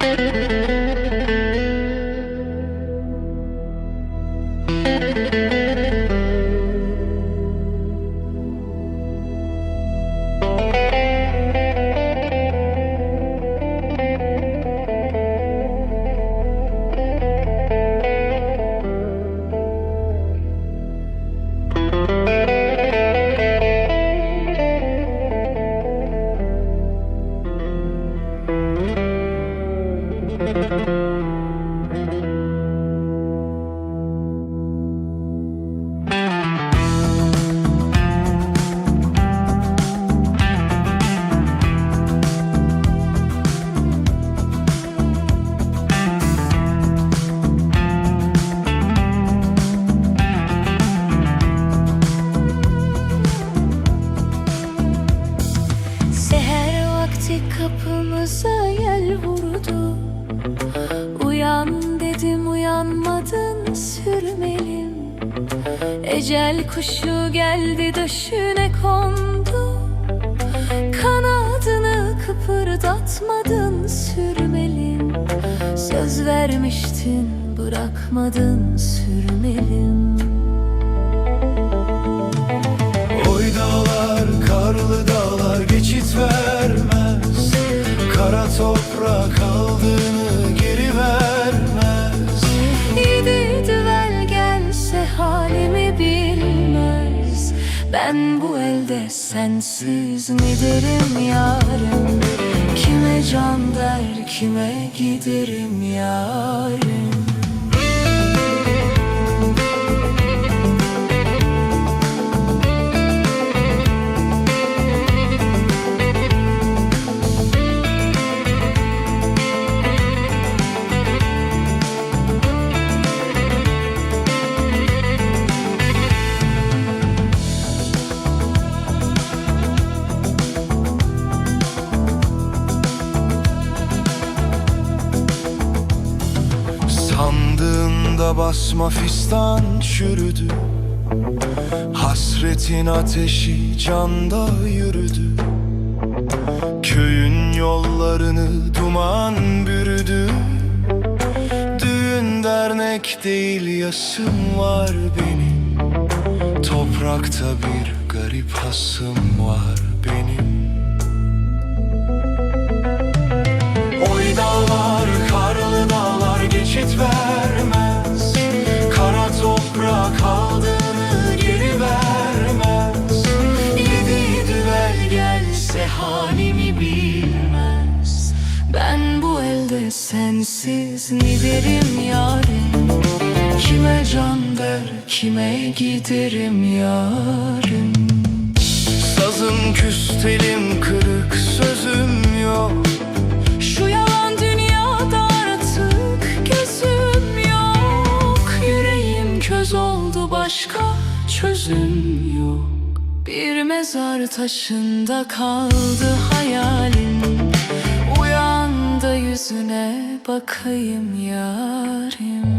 Seher kapımıza yel vurdu Uyan dedim uyanmadın sürmelim. Ecel kuşu geldi döşüne kondu. Kanadını kıpırdatmadın sürmelim. Söz vermiştin bırakmadın sürmelim. Oy dağlar, karlı dağlar geçit vermez. Kara toprak aldığını Ben bu elde sensiz ne derim yarım Kime can der kime giderim yarım Sandığında basma fistan çürüdü. Hasretin ateşi canda yürüdü. Köyün yollarını duman bürüdü. Düğün dernek değil yasım var benim. Toprakta bir garip hasım var benim sensiz ne derim yarım Kime can der kime giderim yarım? Sazım küstelim kırık sözüm yok. Şu yalan dünyada artık gözüm yok. Yüreğim köz oldu başka çözüm yok. Bir mezar taşında kaldı hayalim yüzüne bakayım yarim.